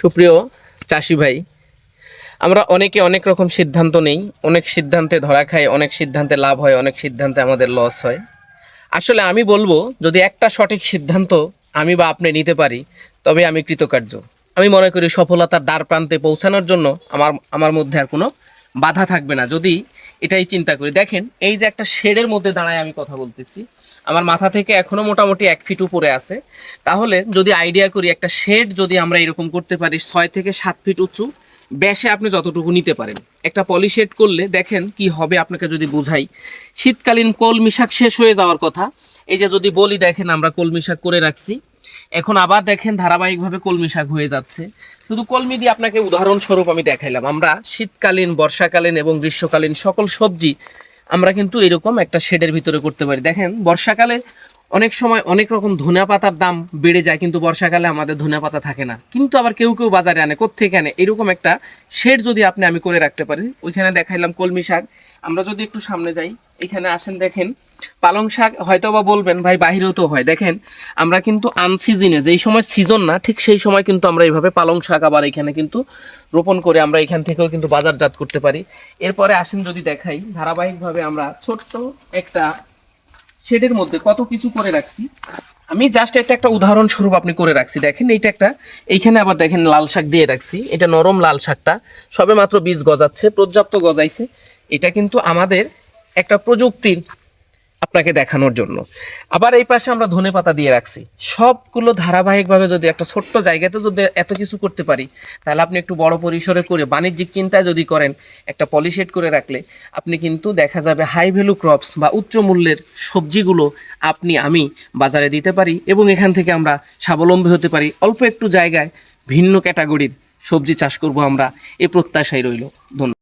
সুপ্রিয় চাষি ভাই, আমরা অনেকে অনেক রকম সিদ্ধান্ত নেই, অনেক সিদ্ধান্তে ধরা খাই অনেক সিদ্ধান্তে লাভ হয়, অনেক সিদ্ধান্তে আমাদের লস হয়। আসলে আমি বলব, যদি একটা সঠিক সিদ্ধান্ত আমি বা আপনি নিতে পারি, তবে আমি কৃতকার্য। আমি মনে করি সফলতার দ্বার প্রান্তে পৌঁছানোর জন্য আমার আমার মধ্যে আর কোনো বাধা থাকবে না, যদি এটাই চিন্তা করি। দেখেন, এই যে একটা শেডের মধ্যে দাঁড়ায় আমি কথা বলতেছি, আমার মাথা থেকে এখনও মোটামুটি এক ফিট উপরে আছে। তাহলে যদি আইডিয়া করি, একটা শেড যদি আমরা এরকম করতে পারি, ছয় থেকে সাত ফিট উঁচু, ব্যাসে আপনি যতটুকু নিতে পারেন। একটা পলিশেড করলে দেখেন কি হবে আপনাকে যদি বুঝাই। শীতকালীন কলমি শাক শেষ হয়ে যাওয়ার কথা। এই যে যদি বলি, দেখেন আমরা কলমি শাক করে রাখছি। এখন আবার দেখেন ধারাবাহিকভাবে কলমি শাক হয়ে যাচ্ছে। শুধু কলমি দিয়ে আপনাকে উদাহরণস্বরূপ আমি দেখাইলাম। আমরা শীতকালীন, বর্ষাকালীন এবং গ্রীষ্মকালীন সকল সবজি আমরা কিন্তু এরকম একটা শেডের ভিতরে করতে পারি। দেখেন, বর্ষাকালে অনেক সময় অনেক রকম ধনিয়া পাতার দাম বেড়ে যায়, কিন্তু বর্ষাকালে আমাদের ধনিয়া পাতা থাকে না। কিন্তু আবার কেউ কেউ বাজারে আনে, কোত্থেকে আনে? এরকম একটা শেড যদি আপনি আমি করে রাখতে পারি, ওইখানে দেখাইলাম কলমি শাক। আমরা যদি একটু সামনে যাই, এখানে আসেন দেখেন, পালং শাক হয়তো বা বলবেন, ভাই বাহিরেও তো হয়। দেখেন, আমরা কিন্তু আনসিজনে যেই সময় সিজন না, ঠিক সেই সময় কিন্তু আমরা এইভাবে পালং শাক আবার এখানে কিন্তু রোপণ করে আমরা এখান থেকেও কিন্তু বাজারজাত করতে পারি। এরপরে আসেন যদি দেখাই, ধারাবাহিকভাবে আমরা ছোট্ট একটা শেডের মধ্যে কত কিছু করে রাখছি? আমি জাস্ট এটা একটা উদাহরণ স্বরূপ আপনি করে রাখছি। দেখেন, এইটা একটা, এইখানে আবার দেখেন লাল শাক দিয়ে রাখছি। এটা নরম লাল শাকটা। সবে মাত্র বীজ গজাচ্ছে, পর্যাপ্ত গজাইছে। এটা কিন্তু আমাদের একটা প্রযুক্তির আপনাকে দেখানোর জন্য। আবার এই পাশে আমরা ধনে পাতা দিয়ে রাখছি। সবগুলো ধারাবাহিকভাবে যদি একটা ছোট্ট জায়গাতে যদি এত কিছু করতে পারি, তাহলে আপনি একটু বড় পরিসরে করে বাণিজ্যিক চিন্তায় যদি করেন, একটা পলিশেড করে রাখলে আপনি কিন্তু দেখা যাবে হাই ভ্যালু ক্রপস বা উচ্চ মূল্যের সবজিগুলো আপনি, আমি বাজারে দিতে পারি এবং এখান থেকে আমরা স্বাবলম্বী হতে পারি। অল্প একটু জায়গায় ভিন্ন ক্যাটাগরির সবজি চাষ করব আমরা। এ প্রত্যাশাই রইল। ধন্যবাদ।